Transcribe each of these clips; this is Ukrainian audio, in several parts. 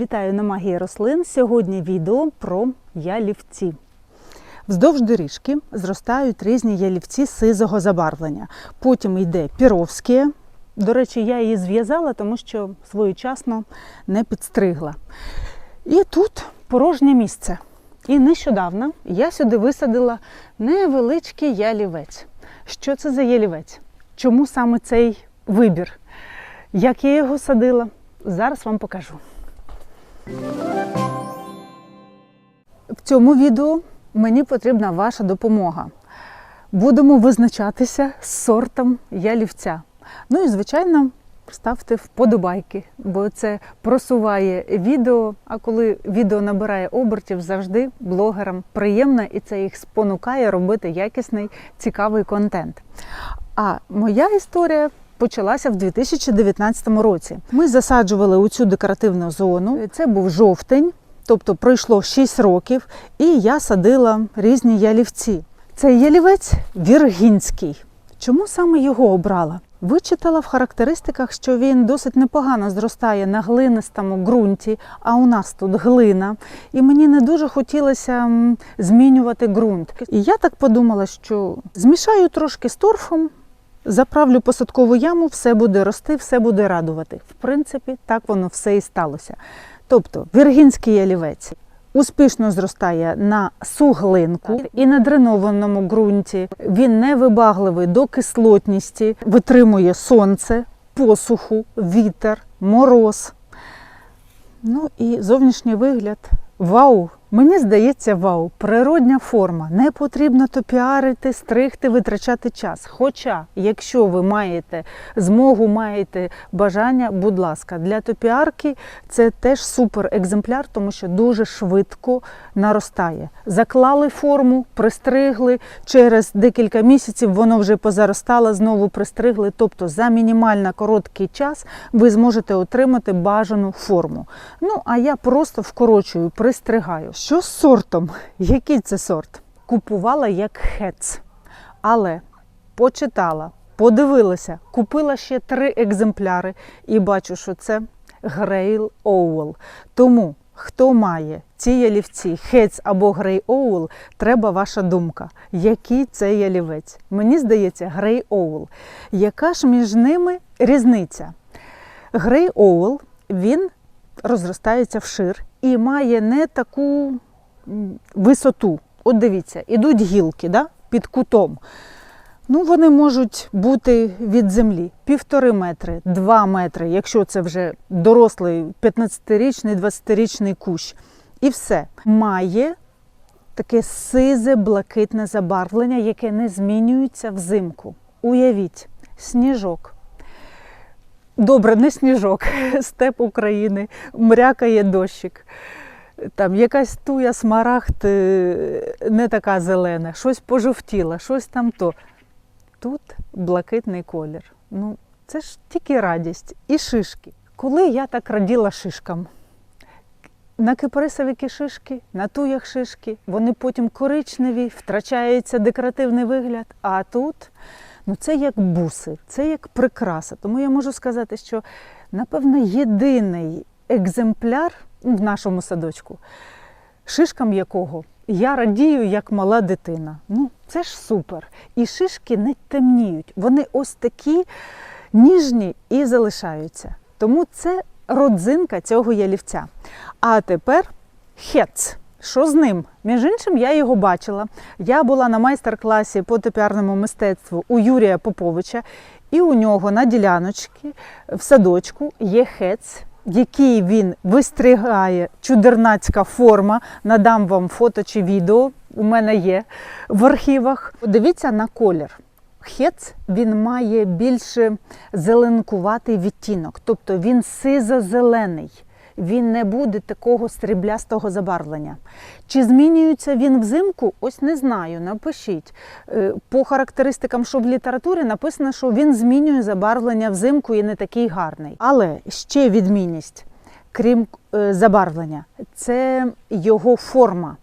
Вітаю на магії рослин. Сьогодні відео про ялівці. Вздовж доріжки зростають різні ялівці сизого забарвлення. Потім йде піровське. До речі, я її зв'язала, тому що своєчасно не підстригла. І тут порожнє місце. І нещодавно я сюди висадила невеличкий ялівець. Що це за ялівець? Чому саме цей вибір? Як я його садила? Зараз вам покажу. В цьому відео мені потрібна ваша допомога. Будемо визначатися з сортом ялівця. Ну і, звичайно, ставте вподобайки, бо це просуває відео. А коли відео набирає обертів, завжди блогерам приємно і це їх спонукає робити якісний, цікавий контент. А моя історія почалася в 2019 році. Ми засаджували у цю декоративну зону. Це був жовтень, тобто пройшло 6 років, і я садила різні ялівці. Цей ялівець віргінський. Чому саме його обрала? Вичитала в характеристиках, що він досить непогано зростає на глинистому ґрунті, а у нас тут глина. І мені не дуже хотілося змінювати ґрунт. І я так подумала, що змішаю трошки з торфом, заправлю посадкову яму, все буде рости, все буде радувати. В принципі, так воно все і сталося. Тобто, віргінський ялівець успішно зростає на суглинку і на дренованому ґрунті. Він невибагливий до кислотності, витримує сонце, посуху, вітер, мороз. Ну і зовнішній вигляд. Вау! Мені здається, вау, природня форма. Не потрібно то піарити, стригти, витрачати час. Хоча, якщо ви маєте змогу, маєте бажання, будь ласка, для топіарки це теж супер екземпляр, тому що дуже швидко наростає. Заклали форму, пристригли. Через декілька місяців воно вже позаростало, знову пристригли. Тобто за мінімально короткий час ви зможете отримати бажану форму. Ну, а я просто вкорочую, пристригаю. Що з сортом? Який це сорт? Купувала як хец. Але почитала, подивилася, купила ще три екземпляри і бачу, що це Грейл Оуел. Тому, хто має ці ялівці, хец або грей оул, треба ваша думка. Який це ялівець? Мені здається, грей оул. Яка ж між ними різниця? Грей оул, він розростається вшир і має не таку висоту. От дивіться, ідуть гілки да? під кутом. Ну, вони можуть бути від землі півтори метри, два метри, якщо це вже дорослий 15-річний, 20-річний кущ. І все. Має таке сизе блакитне забарвлення, яке не змінюється взимку. Уявіть, сніжок. Добре, не сніжок, степ України, мрякає дощик. Там якась туя смарагд е, не така зелена, щось пожовтіло, щось там то. Тут блакитний колір. Ну, це ж тільки радість і шишки. Коли я так раділа шишкам, на кипарисові шишки, на туях шишки, вони потім коричневі, втрачається декоративний вигляд. А тут ну, це як буси, це як прикраса. Тому я можу сказати, що, напевно, єдиний екземпляр в нашому садочку, шишкам якого я радію як мала дитина. Ну, це ж супер. І шишки не темніють. Вони ось такі ніжні і залишаються. Тому це родзинка цього ялівця. А тепер хец. Що з ним? Між іншим, я його бачила. Я була на майстер-класі по топіарному мистецтву у Юрія Поповича, і у нього на діляночці в садочку є хец, який він вистригає чудернацька форма. Надам вам фото чи відео. У мене є в архівах. Подивіться на колір. Хец він має більше зеленкуватий відтінок, тобто він сизо-зелений. Він не буде такого сріблястого забарвлення. Чи змінюється він взимку? Ось не знаю. Напишіть. Е, По характеристикам, що в літературі написано, що він змінює забарвлення взимку і не такий гарний. Але ще відмінність, крім е, забарвлення, це його форма.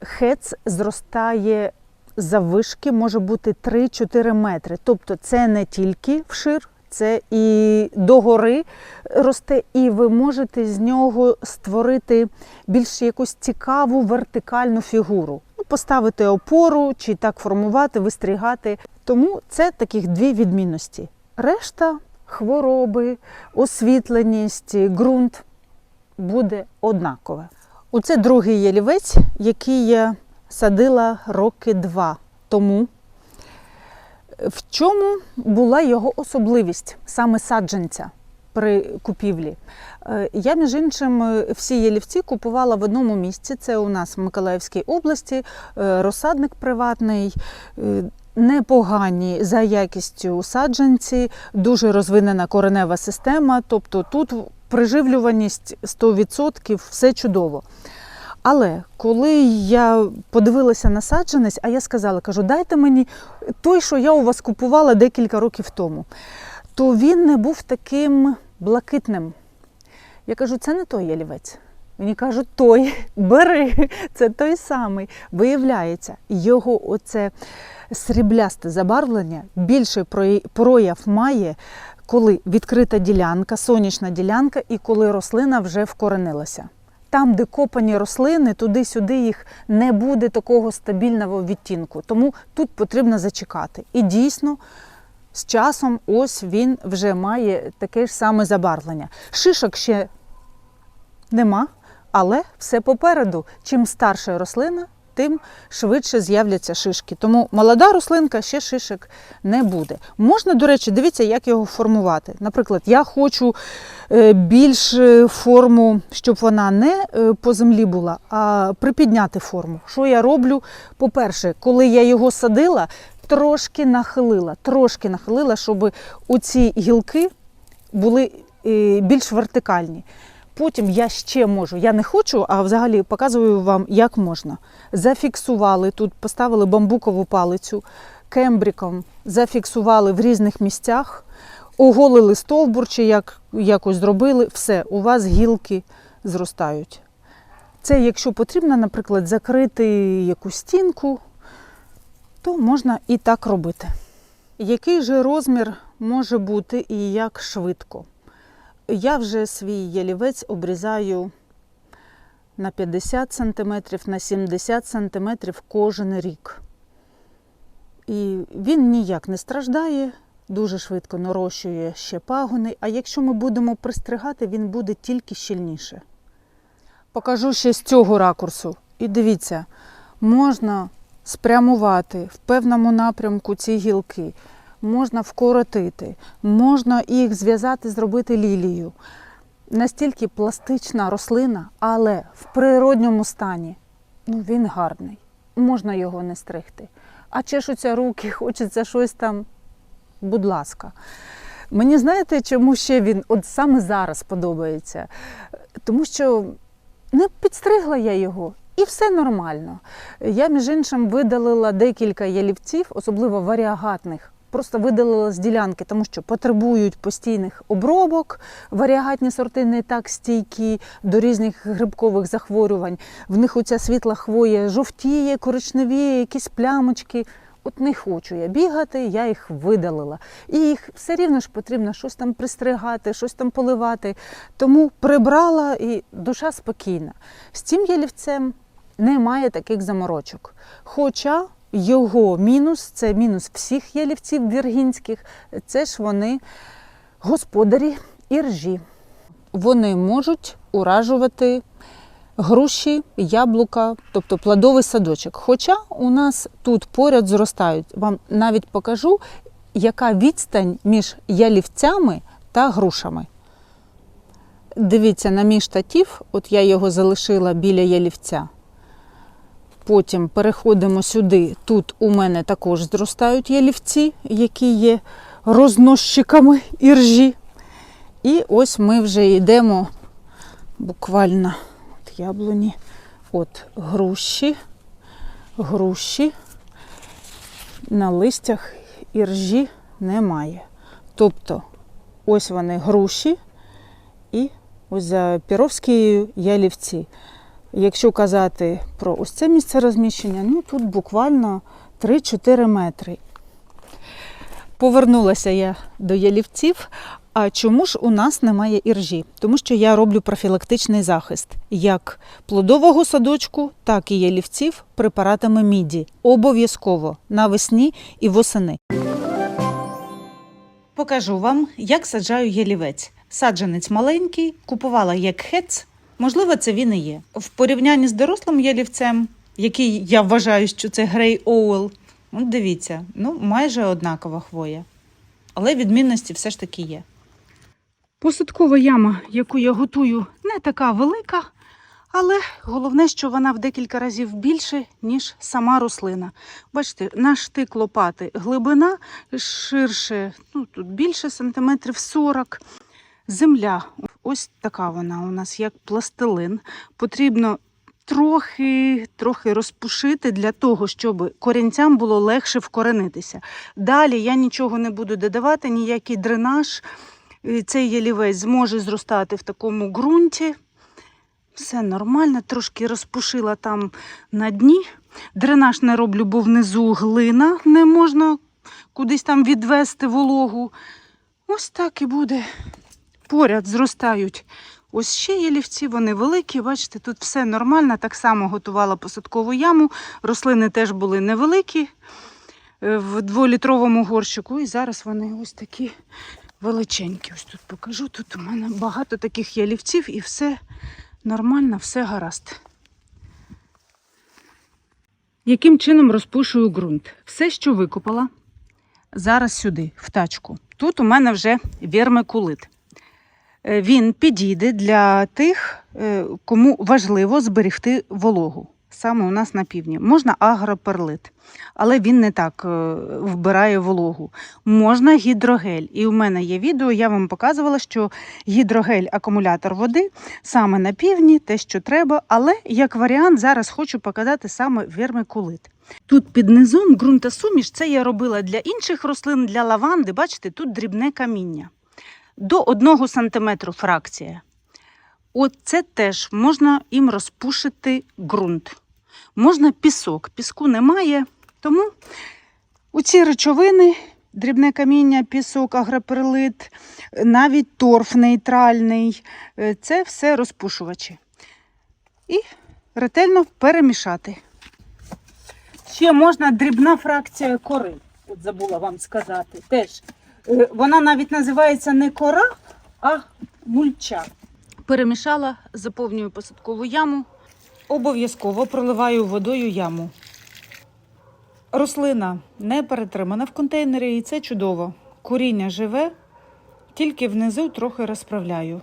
Хец зростає заввишки, може бути 3-4 метри. Тобто це не тільки вшир, це і догори росте, і ви можете з нього створити більш якусь цікаву вертикальну фігуру. Ну, поставити опору чи так формувати, вистрігати. Тому це таких дві відмінності. Решта хвороби, освітленість, ґрунт буде однакове. Оце другий ялівець, який я садила роки два тому. В чому була його особливість саме саджанця при купівлі? Е, Я, між іншим, е, всі ялівці купувала в одному місці. Це у нас в Миколаївській області, е, розсадник приватний. Непогані за якістю саджанці, дуже розвинена коренева система. Тобто тут приживлюваність 100%, все чудово. Але коли я подивилася на а я сказала, кажу, дайте мені той, що я у вас купувала декілька років тому, то він не був таким блакитним. Я кажу, це не той ялівець. Мені кажуть, той, бери, це той самий. Виявляється, його оце сріблясте забарвлення більше прояв має, коли відкрита ділянка, сонячна ділянка і коли рослина вже вкоренилася. Там, де копані рослини, туди-сюди їх не буде такого стабільного відтінку. Тому тут потрібно зачекати. І дійсно, з часом ось він вже має таке ж саме забарвлення. Шишок ще нема, але все попереду. Чим старша рослина, тим швидше з'являться шишки. Тому молода рослинка ще шишок не буде. Можна, до речі, дивіться, як його формувати. Наприклад, я хочу е, більш е, форму, щоб вона не е, по землі була, а припідняти форму. Що я роблю? По-перше, коли я його садила, трошки нахилила, трошки нахилила, щоб оці гілки були більш вертикальні. Потім я ще можу, я не хочу, а взагалі показую вам, як можна. Зафіксували тут, поставили бамбукову палицю кембриком, зафіксували в різних місцях, оголили стовбур чи як, якось зробили. Все, у вас гілки зростають. Це якщо потрібно, наприклад, закрити якусь стінку, то можна і так робити. Який же розмір може бути і як швидко? Я вже свій ялівець обрізаю на 50 см, на 70 см кожен рік. І він ніяк не страждає, дуже швидко нарощує ще пагони. А якщо ми будемо пристригати, він буде тільки щільніше. Покажу ще з цього ракурсу. І дивіться, можна спрямувати в певному напрямку ці гілки можна вкоротити, можна їх зв'язати, зробити лілію. Настільки пластична рослина, але в природньому стані ну, він гарний. Можна його не стригти. А чешуться руки, хочеться щось там, будь ласка. Мені знаєте, чому ще він от саме зараз подобається? Тому що не підстригла я його. І все нормально. Я, між іншим, видалила декілька ялівців, особливо варіагатних, просто видалила з ділянки, тому що потребують постійних обробок. Варіагатні сорти не так стійкі до різних грибкових захворювань. В них оця світла хвоя жовтіє, коричневіє, якісь плямочки. От не хочу я бігати, я їх видалила. І їх все рівно ж потрібно щось там пристригати, щось там поливати. Тому прибрала і душа спокійна. З цим ялівцем немає таких заморочок. Хоча його мінус це мінус всіх ялівців віргінських, це ж вони господарі іржі. Вони можуть уражувати груші, яблука, тобто плодовий садочок. Хоча у нас тут поряд зростають. Вам навіть покажу, яка відстань між ялівцями та грушами. Дивіться на мій штатів, от я його залишила біля ялівця. Потім переходимо сюди. Тут у мене також зростають ялівці, які є розносчиками іржі. І ось ми вже йдемо буквально от яблуні, от груші, груші. На листях іржі немає. Тобто ось вони груші і ось за Піровською ялівці. Якщо казати про ось це місце розміщення, ну тут буквально 3-4 метри. Повернулася я до ялівців. А чому ж у нас немає іржі? Тому що я роблю профілактичний захист як плодового садочку, так і ялівців препаратами міді. Обов'язково навесні і восени. Покажу вам, як саджаю ялівець. Саджанець маленький, купувала як хец. Можливо, це він і є. В порівнянні з дорослим ялівцем, який я вважаю, що це грей оуел. От дивіться, ну майже однакова хвоя. Але відмінності все ж таки є. Посадкова яма, яку я готую, не така велика, але головне, що вона в декілька разів більше, ніж сама рослина. Бачите, на штик лопати глибина ширше, ну тут більше сантиметрів 40. Земля, ось така вона у нас, як пластилин. Потрібно трохи, трохи розпушити для того, щоб корінцям було легше вкоренитися. Далі я нічого не буду додавати, ніякий дренаж. Цей ялівець зможе зростати в такому ґрунті. Все нормально, трошки розпушила там на дні. Дренаж не роблю, бо внизу глина, не можна кудись там відвести вологу. Ось так і буде. Поряд зростають. Ось ще ялівці, вони великі. Бачите, тут все нормально. Так само готувала посадкову яму. Рослини теж були невеликі е, в дволітровому горщику. І зараз вони ось такі величенькі. Ось тут покажу. Тут у мене багато таких ялівців і все нормально, все гаразд. Яким чином розпушую ґрунт? Все, що викопала, зараз сюди, в тачку. Тут у мене вже вірмикулит. Е, Він підійде для тих, е, кому важливо зберегти вологу. Саме у нас на півдні. Можна агроперлит, але він не так е, вбирає вологу. Можна гідрогель. І у мене є відео, я вам показувала, що гідрогель акумулятор води саме на півдні, те, що треба. Але як варіант, зараз хочу показати саме вермикулит. Тут під низом ґрунтосуміш, це я робила для інших рослин, для лаванди. Бачите, тут дрібне каміння. До 1 см фракція. От це теж можна їм розпушити ґрунт. Можна пісок. Піску немає, тому у ці речовини, дрібне каміння, пісок, агроперлит, навіть торф нейтральний е, це все розпушувачі. І ретельно перемішати. Ще можна дрібна фракція кори. От забула вам сказати. Теж вона навіть називається не кора, а мульча. Перемішала, заповнюю посадкову яму. Обов'язково проливаю водою яму. Рослина не перетримана в контейнері, і це чудово. Коріння живе, тільки внизу трохи розправляю.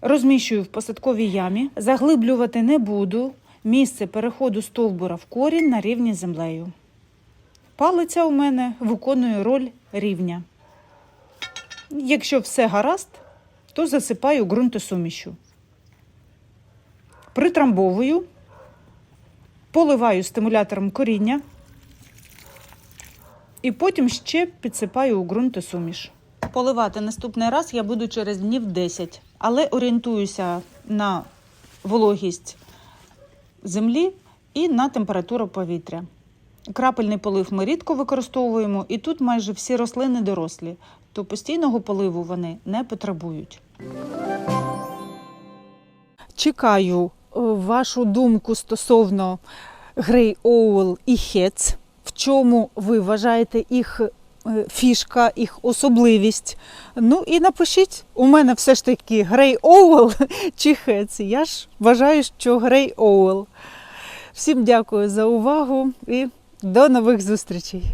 Розміщую в посадковій ямі, заглиблювати не буду. Місце переходу стовбура в корінь на рівні землею. Палиця у мене виконує роль рівня. Якщо все гаразд, то засипаю ґрунтосумішю. Притрамбовую, поливаю стимулятором коріння і потім ще підсипаю у ґрунтосуміш. Поливати наступний раз я буду через днів 10, але орієнтуюся на вологість землі і на температуру повітря. Крапельний полив ми рідко використовуємо, і тут майже всі рослини дорослі, то постійного поливу вони не потребують. Чекаю е, вашу думку стосовно Грей Оуел і Хец. В чому ви вважаєте їх е, фішка, їх особливість? Ну і напишіть, у мене все ж таки Грей Оуел чи Хец. Я ж вважаю, що Грей Оуел. Всім дякую за увагу і до нових зустрічей!